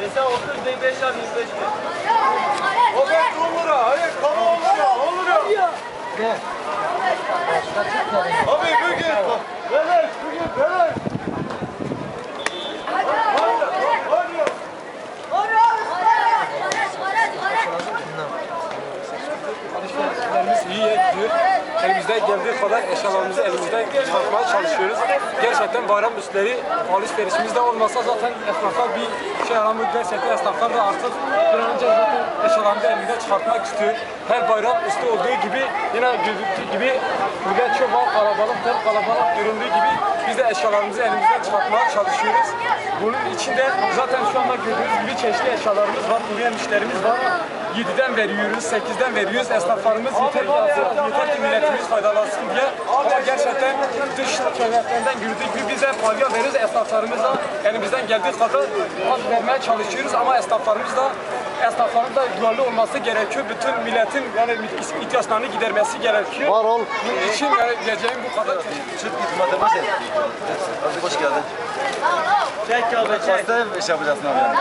Mesela 30 değil 5 abi 25 mi? O ben olur ha. Hayır kama olur ha. Olur ya. Abi bugün Elimizden geldiği kadar eşyalarımızı elimizden çıkartmaya çalışıyoruz. Gerçekten bayram üstleri alışverişimizde olmasa zaten esnaflar bir şey aramıyor. Gerçekten esnaflar da artık bir an önce zaten eşyalarını elinden çıkartmak istiyor. Her bayram üstü olduğu gibi yine gözüktüğü gibi burada çok var kalabalık, çok kalabalık göründüğü gibi biz de eşyalarımızı elimizden çıkartmaya çalışıyoruz. Bunun içinde zaten şu anda gördüğünüz gibi çeşitli eşyalarımız var, uğrayan müşterimiz var. 7'den veriyoruz, 8'den veriyoruz. Esnaflarımız yeter yeter ki milletimiz faydalansın diye. Ama gerçekten dış çevrelerinden gördüğü gibi biz de pahalıya veririz. Esnaflarımız da elimizden geldiği kadar az vermeye çalışıyoruz. Ama esnaflarımız da esnafların da duyarlı olması gerekiyor. Bütün milletin yani ihtiyaçlarını gidermesi gerekiyor. Var ol. Bunun için yani diyeceğim bu kadar. Çık git matematik. Hadi hoş geldin. Çek abi çek. Pasta iş yapacaksın abi.